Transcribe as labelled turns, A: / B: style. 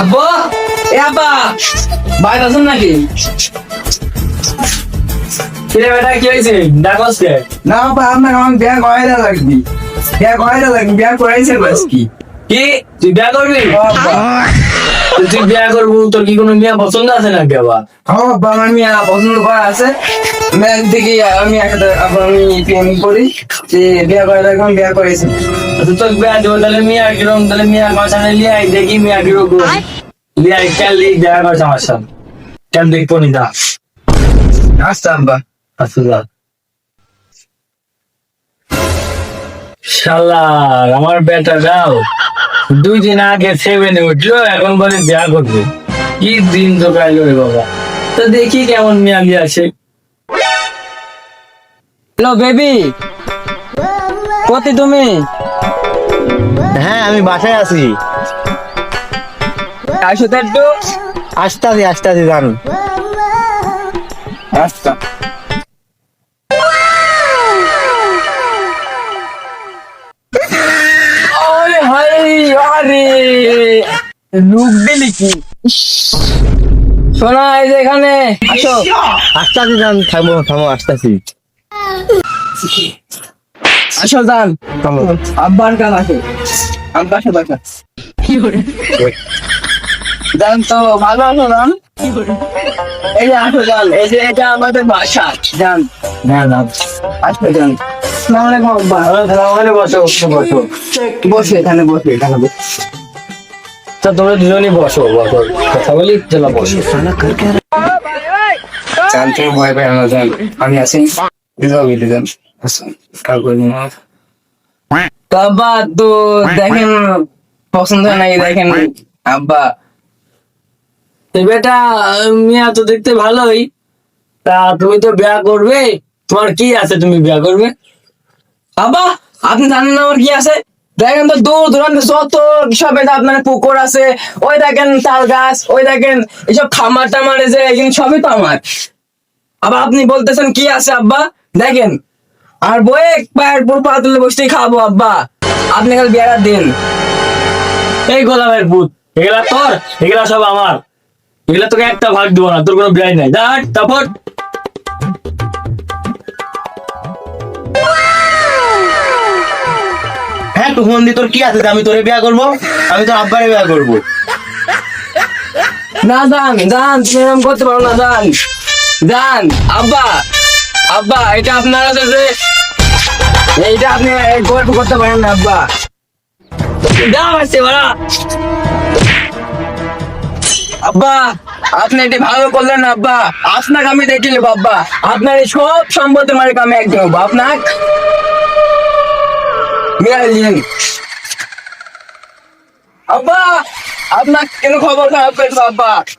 A: আব্বা? এ আব্বা বাইরে আছেন নাকি? কিরে বেটা কি হয়েছে? ডাকস কে
B: না বাবা আপনার আমার বিয়া করাইতে লাগবি। বিয়া করাইতে লাগবি বিয়া করাইছে বাস কি
A: কি? তুই বিয়া করবি? তুই বিয়া করব তোর কি কোনো মেয়ে পছন্দ আছে নাকি আবার
B: আমার বাবা আমার মেয়ে পছন্দ করা আছে। মেয়ের থেকে আমি একটা আমি প্রেম করি যে বিয়া করে রাখলাম বিয়া করেছি
A: তোর বিয়া দেবো তাহলে মিয়া কিরম তাহলে মিয়া আমার সামনে লিয়ে আই দেখি মিয়া কীরকম। লিয়ে আই কেন লিখ দেখা করছে আমার সামনে কেন দেখব নি দা
B: আব্বা।
A: দা আমার বেটা যাও। দুই দিন আগে সেভেনে উঠল এখন বলে বিয়া করবে। কি দিন তো কাইলো রে বাবা। তো দেখি কেমন মিয়া বিয়ে আছে
B: হ্যালো বেবি। কোথায় তুমি?
C: হ্যাঁ আমি বাসায় আছি।
B: আসো তো একটু।
C: আসতাছি আসতাছি জান
B: আচ্ছা। লুক দিলি কি? শোনা এই যে এখানে। আসো।
C: আসতাছি জান থামো থামো আসতাছি।
B: আসো যান আব্বার আসো আব্বার সাথে আসো তো ভালো আছো এই যে আসো যান এই যে এটা আমাদের বাসা। আসো এখানে বসে
A: তো তোমরা দুজনই বসো বসো। কথা বলি চলো বসো।
B: থেকে ভয় না আমি আছি। দিদাও গেলে আব্বা তো দেখেন পছন্দ নাকি দেখেন। আব্বা।
A: তো বেটা মিয়া তো দেখতে ভালোই। তা তুমি তো বিয়া করবে তোমার কি আছে তুমি বিয়া করবে?
B: আব্বা আপনি জানেন না আমার কি আছে? দেখেন তো দূর দূরান্তে যত সব এটা আপনার পুকুর আছে ওই দেখেন তাল গাছ ওই দেখেন এইসব খামার টামার যে এখানে সবই তো আমার। আবার আপনি বলতেছেন কি আছে আব্বা? দেখেন আর বয়ে পায়ের পর পা তুলে বসে খাব আব্বা। আপনি কাল বিয়ারা দিন।
A: এই গোলামের ভূত এগুলা তোর এগুলা সব আমার। এগুলা তোকে একটা ভাগ দিব না তোর কোনো বিয়াই নাই। যা তারপর।
C: হ্যাঁ তো ফোন তোর কি আছে? আমি তোরে বিয়া করব আমি তোর আব্বারে বিয়া করব।
B: না জান যান তুমি এরকম করতে পারো না জান যান আব্বা। আব্বা, এটা আপনার আছে যে? এইটা আপনি গল্প করতে পারেন না, আব্বা।
A: যা আসছে বাড়া।
B: আব্বা, আপনি এটি ভালো করলেন আব্বা। আপনাকে আমি দেখিল আব্বা। আপনার এই সব সম্পত্তি মালিক আমি একজন হব আপনার? আব্বা, আপনার কেন খবর খারাপ করেছ আব্বা।